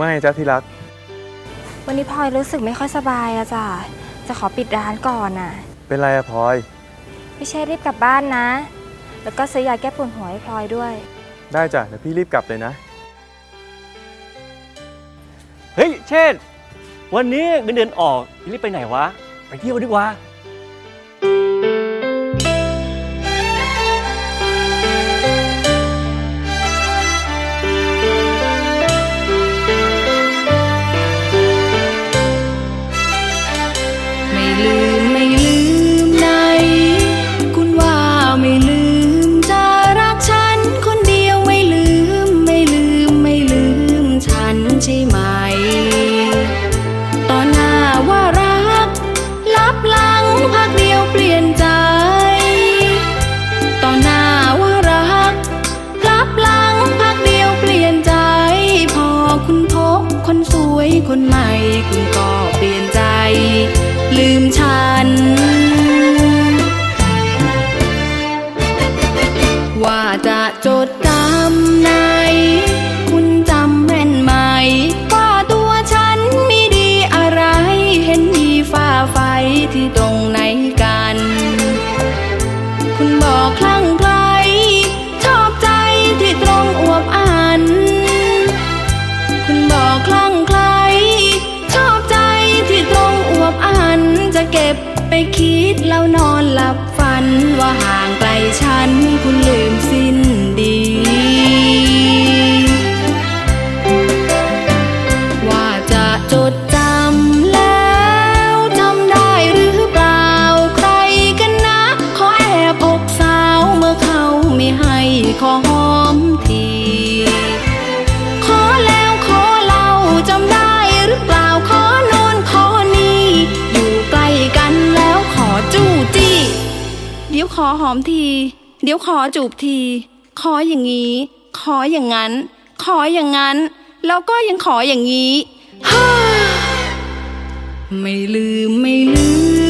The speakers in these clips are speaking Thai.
ว่าไงจ๊ะที่รัก วันนี้พลอยรู้สึกไม่ค่อยสบายอะจ้ะจะขอปิดร้านก่อนอะเป็นไรอะพลอย พี่เชษรีบกลับบ้านนะ แล้วก็ซื้อยาแก้ปวดหัวให้พลอยด้วย ได้จ้ะเดี๋ยวพี่รีบกลับเลยนะ เฮ้ย เชษฐ์วันนี้เงินเดือนออกรีบไปไหนวะ ไปเที่ยวดีกว่า จดจำในคุณจำแม่นไหมว่าตัวฉันมีดีอะไร เห็นมีฝ้าไฟที่ตรงไหนกัน คุณบอกคลั่งไคล้ชอบใจที่ตรงอวบอัน คุณบอกคลั่งไคล้ชอบใจที่ตรงอวบอัน จะเก็บไปคิดแล้วนอนหลับฝันว่าห่าง มที ขอแล้วขอเล่าจำได้หรือเปล่าขอโนนขอนี่ อยู่ใกล้กันแล้วขอจู้จี้ เดี๋ยวขอหอมที เดี๋ยวขอจูบที ขออย่างนี้ ขออย่างนั้น ขออย่างนั้น แล้วก็ยังขออย่างนี้ฮ่าไม่ลืมไม่ลืม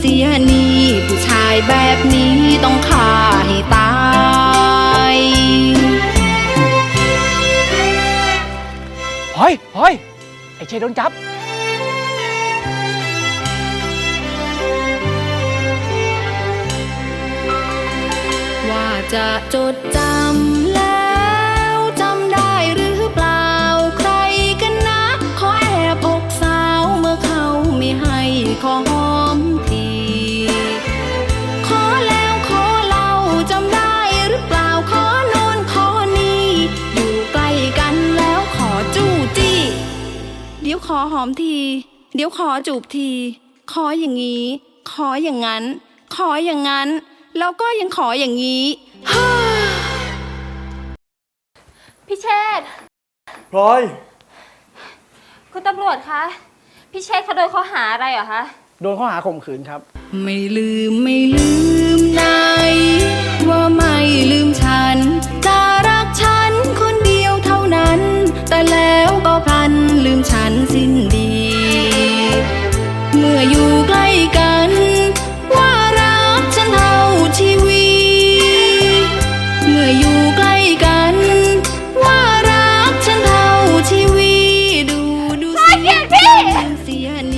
เสียนี่ผู้ชายแบบนี้ต้องฆ่าให้ตาย เฮ้ยเฮ้ยไอ้เชษฐ์โดนจับ ว่าจะจดจำแล้วจำได้หรือเปล่าใครกันนะขอแอบอกสาวเมื่อเขาไม่ให้ขอ ยวขอหอมที เดี๋ยวขอจูบที ขออย่างนี้ ขออย่างนั้น ขออย่างนั้น แล้วก็ยังขออย่างนี้ฮ่าพี่เชษฐ์พลอย คุณตำรวจคะ พี่เชษฐ์เขาโดนข้อหาอะไรเหรอคะ โดนข้อหาข่มขืนครับ ไม่ลืมไม่ลืมไหนว่าไม่ลืม เสียนี่